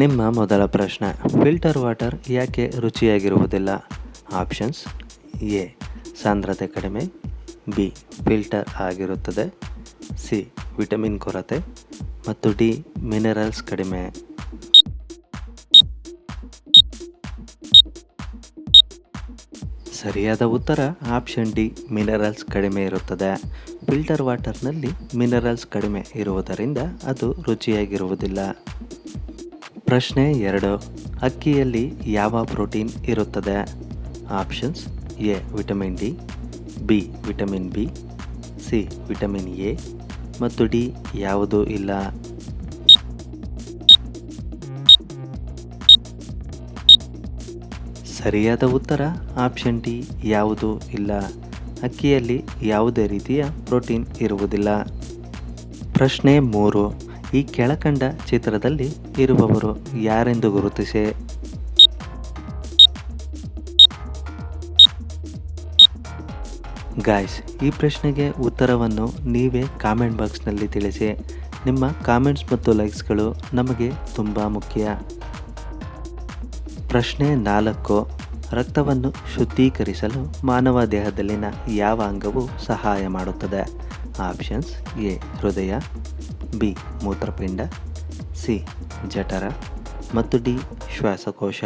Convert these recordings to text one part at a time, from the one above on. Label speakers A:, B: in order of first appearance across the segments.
A: ನಿಮ್ಮ ಮೊದಲ ಪ್ರಶ್ನೆ ಫಿಲ್ಟರ್ ವಾಟರ್ ಯಾಕೆ ರುಚಿಯಾಗಿರುವುದಿಲ್ಲ? ಆಪ್ಷನ್ಸ್ ಎ ಸಾಂದ್ರತೆ ಕಡಿಮೆ ಬಿ ಫಿಲ್ಟರ್ ಆಗಿರುತ್ತದೆ ಸಿ ವಿಟಮಿನ್ ಕೊರತೆ, ಮತ್ತು ಡಿ ಮಿನರಲ್ಸ್ ಕಡಿಮೆ. ಸರಿಯಾದ ಉತ್ತರ ಆಪ್ಷನ್ ಡಿ ಮಿನರಲ್ಸ್ ಕಡಿಮೆ ಇರುತ್ತದೆ. ಫಿಲ್ಟರ್ ವಾಟರ್ನಲ್ಲಿ ಮಿನರಲ್ಸ್ ಕಡಿಮೆ ಇರುವುದರಿಂದ ಅದು ರುಚಿಯಾಗಿರುವುದಿಲ್ಲ. ಪ್ರಶ್ನೆ ಎರಡು. ಅಕ್ಕಿಯಲ್ಲಿ ಯಾವ ಪ್ರೋಟೀನ್ ಇರುತ್ತದೆ? Options A, vitamin D, B, vitamin B, C, vitamin A ಮತ್ತು ಡಿ ಯಾವುದೂ ಇಲ್ಲ. ಸರಿಯಾದ ಉತ್ತರ ಆಪ್ಷನ್ ಡಿ, ಯಾವುದೂ ಇಲ್ಲ. ಅಕ್ಕಿಯಲ್ಲಿ ಯಾವುದೇ ರೀತಿಯ ಪ್ರೋಟೀನ್ ಇರುವುದಿಲ್ಲ. ಪ್ರಶ್ನೆ ಮೂರು. ಈ ಕೆಳಕಂಡ ಚಿತ್ರದಲ್ಲಿ ಇರುವವರು ಯಾರೆಂದು ಗುರುತಿಸಿ? ಗಾಯ್ಸ್ ಈ ಪ್ರಶ್ನೆಗೆ ಉತ್ತರವನ್ನು ನೀವೇ ಕಾಮೆಂಟ್ ಬಾಕ್ಸ್ನಲ್ಲಿ ತಿಳಿಸಿ. ನಿಮ್ಮ ಕಾಮೆಂಟ್ಸ್ ಮತ್ತು ಲೈಕ್ಸ್ಗಳು ನಮಗೆ ತುಂಬ ಮುಖ್ಯ. ಪ್ರಶ್ನೆ ನಾಲ್ಕು, ರಕ್ತವನ್ನು ಶುದ್ಧೀಕರಿಸಲು ಮಾನವ ದೇಹದಲ್ಲಿನ ಯಾವ ಅಂಗವು ಸಹಾಯ ಮಾಡುತ್ತದೆ? ಆಪ್ಷನ್ಸ್ ಎ, ಹೃದಯ ಬಿ, ಮೂತ್ರಪಿಂಡ, ಸಿ, ಜಠರ ಮತ್ತು ಡಿ, ಶ್ವಾಸಕೋಶ.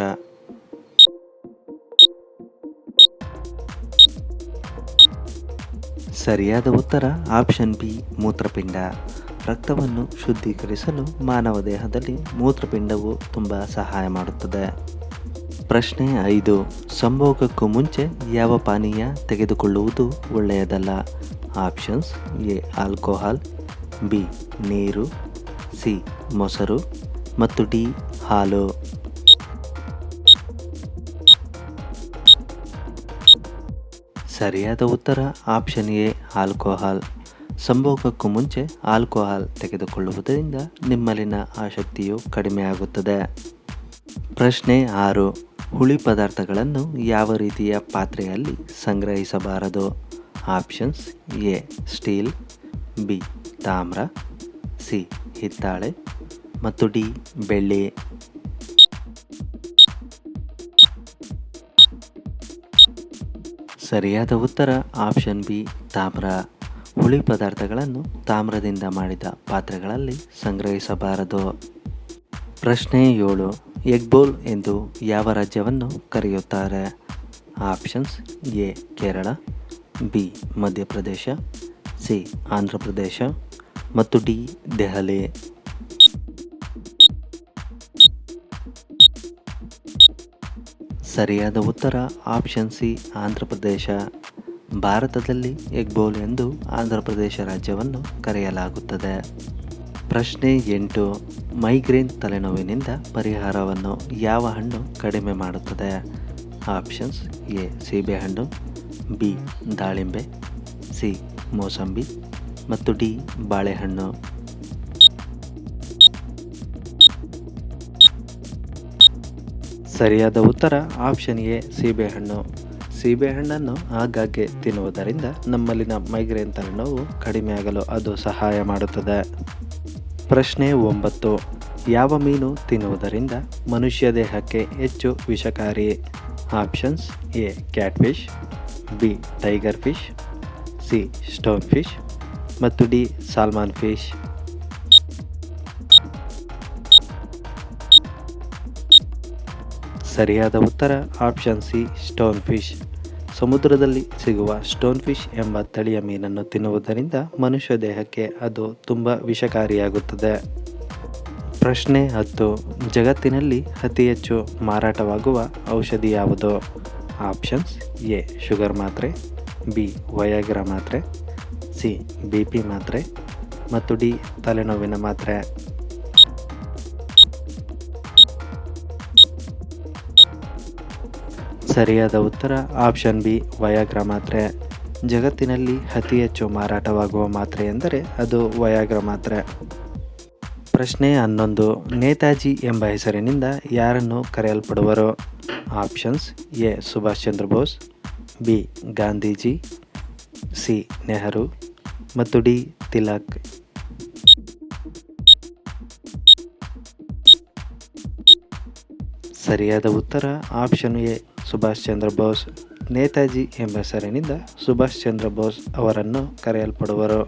A: ಸರಿಯಾದ ಉತ್ತರ ಆಪ್ಷನ್ ಬಿ, ಮೂತ್ರಪಿಂಡ. ರಕ್ತವನ್ನು ಶುದ್ಧೀಕರಿಸಲು ಮಾನವ ದೇಹದಲ್ಲಿ ಮೂತ್ರಪಿಂಡವು ತುಂಬ ಸಹಾಯ ಮಾಡುತ್ತದೆ. ಪ್ರಶ್ನೆ ಐದು, ಸಂಭೋಗಕ್ಕೂ ಮುಂಚೆ ಯಾವ ಪಾನೀಯ ತೆಗೆದುಕೊಳ್ಳುವುದು ಒಳ್ಳೆಯದಲ್ಲ? ಆಪ್ಷನ್ಸ್ ಎ, ಆಲ್ಕೋಹಾಲ್ ಬಿ, ನೀರು, ಸಿ, ಮೊಸರು ಮತ್ತು ಡಿ, ಹಾಲು. ಸರಿಯಾದ ಉತ್ತರ ಆಪ್ಷನ್ ಎ, ಆಲ್ಕೋಹಾಲ್. ಸಂಭೋಗಕ್ಕೂ ಮುಂಚೆ ಆಲ್ಕೋಹಾಲ್ ತೆಗೆದುಕೊಳ್ಳುವುದರಿಂದ ನಿಮ್ಮಲ್ಲಿನ ಆಸಕ್ತಿಯು ಕಡಿಮೆಯಾಗುತ್ತದೆ ಪ್ರಶ್ನೆ ಆರು, ಹುಳಿ ಪದಾರ್ಥಗಳನ್ನು ಯಾವ ರೀತಿಯ ಪಾತ್ರೆಯಲ್ಲಿ ಸಂಗ್ರಹಿಸಬಾರದು? ಆಪ್ಷನ್ಸ್ ಎ, ಸ್ಟೀಲ್, ಬಿ ತಾಮ್ರ, ಸಿ, ಹಿತ್ತಾಳೆ ಮತ್ತು ಡಿ, ಬೆಳ್ಳಿ. ಸರಿಯಾದ ಉತ್ತರ ಆಪ್ಷನ್ ಬಿ, ತಾಮ್ರ. ಹುಳಿ ಪದಾರ್ಥಗಳನ್ನು ತಾಮ್ರದಿಂದ ಮಾಡಿದ ಪಾತ್ರೆಗಳಲ್ಲಿ ಸಂಗ್ರಹಿಸಬಾರದು. ಪ್ರಶ್ನೆ ಏಳು, ಎಗ್ ಬೌಲ್ ಎಂದು ಯಾವ ರಾಜ್ಯವನ್ನು ಕರೆಯುತ್ತಾರೆ? Options A, Kerala, B, Madhya Pradesh, C Andhra Pradesh ಮತ್ತು ಡಿ, ದೆಹಲಿ. ಸರಿಯಾದ ಉತ್ತರ, ಆಪ್ಷನ್ ಸಿ, ಆಂಧ್ರ ಪ್ರದೇಶ. ಭಾರತದಲ್ಲಿ ಎಗ್ಬೋಲ್ ಎಂದು ಆಂಧ್ರ ಪ್ರದೇಶ ರಾಜ್ಯವನ್ನು ಕರೆಯಲಾಗುತ್ತದೆ. ಪ್ರಶ್ನೆ ಎಂಟು, ಮೈಗ್ರೇನ್ ತಲೆನೋವಿನಿಂದ ಪರಿಹಾರವನ್ನು ಯಾವ ಹಣ್ಣು ಕಡಿಮೆ ಮಾಡುತ್ತದೆ? ಆಪ್ಷನ್ಸ್ ಎ ಸೀಬೆಹಣ್ಣು ಬಿ, ದಾಳಿಂಬೆ, ಸಿ, ಮೋಸಂಬಿ. ಮತ್ತು ಡಿ ಬಾಳೆಹಣ್ಣು. ಸರಿಯಾದ ಉತ್ತರ ಆಪ್ಷನ್ ಎ, ಸೀಬೆಹಣ್ಣು. ಸೀಬೆಹಣ್ಣನ್ನು ಆಗಾಗ್ಗೆ ತಿನ್ನುವುದರಿಂದ ನಮ್ಮಲ್ಲಿನ ಮೈಗ್ರೇನ್ ತಲೆನೋವು ಕಡಿಮೆಯಾಗಲು ಅದು ಸಹಾಯ ಮಾಡುತ್ತದೆ. ಪ್ರಶ್ನೆ ಒಂಬತ್ತು, ಯಾವ ಮೀನು ತಿನ್ನುವುದರಿಂದ ಮನುಷ್ಯ ದೇಹಕ್ಕೆ ಹೆಚ್ಚು ವಿಷಕಾರಿ? Options A, catfish, B, tiger fish, C stone fish ಮತ್ತು ಡಿ ಸಾಲ್ಮಾನ್ ಫಿಶ್. ಸರಿಯಾದ ಉತ್ತರ ಆಪ್ಷನ್ ಸಿ ಸ್ಟೋನ್ ಫಿಶ್. ಸಮುದ್ರದಲ್ಲಿ ಸಿಗುವ ಸ್ಟೋನ್ ಫಿಶ್ ಎಂಬ ತಳಿಯ ಮೀನನ್ನು ತಿನ್ನುವುದರಿಂದ ಮನುಷ್ಯ ದೇಹಕ್ಕೆ ಅದು ತುಂಬ ವಿಷಕಾರಿಯಾಗುತ್ತದೆ. ಪ್ರಶ್ನೆ ಹತ್ತು. ಜಗತ್ತಿನಲ್ಲಿ ಅತಿ ಹೆಚ್ಚು ಮಾರಾಟವಾಗುವ ಔಷಧಿ ಯಾವುದು? ಆಪ್ಷನ್ಸ್ ಎ, ಶುಗರ್ ಮಾತ್ರೆ, ಬಿ, ವಯಾಗ್ರ ಮಾತ್ರೆ ಸಿ ಬಿ ಪಿ ಮಾತ್ರೆ ಮತ್ತು ಡಿ, ತಲೆನೋವಿನ ಮಾತ್ರೆ. ಸರಿಯಾದ ಉತ್ತರ, ಆಪ್ಷನ್ ಬಿ, ವಯಾಗ್ರ ಮಾತ್ರೆ. ಜಗತ್ತಿನಲ್ಲಿ ಅತಿ ಹೆಚ್ಚು ಮಾರಾಟವಾಗುವ ಮಾತ್ರೆ ಎಂದರೆ ಅದು ವಯಾಗ್ರ ಮಾತ್ರೆ. ಪ್ರಶ್ನೆ ಹನ್ನೊಂದು, ನೇತಾಜಿ ಎಂಬ ಹೆಸರಿನಿಂದ ಯಾರನ್ನು ಕರೆಯಲ್ಪಡುವರು? Options, A, Subhash Chandra Bose, B, Gandhiji, C, Nehru. ಮತ್ತು ಡಿ ತಿಲಕ್. ಸರಿಯಾದ ಉತ್ತರ ಆಪ್ಷನ್ ಎ, ಸುಭಾಷ್ ಚಂದ್ರ ಬೋಸ್. ನೇತಾಜಿ ಎಂಬ ಹೆಸರಿನಿಂದ ಸುಭಾಷ್ ಚಂದ್ರ ಬೋಸ್ ಅವರನ್ನು ಕರೆಯಲ್ಪಡುವರು.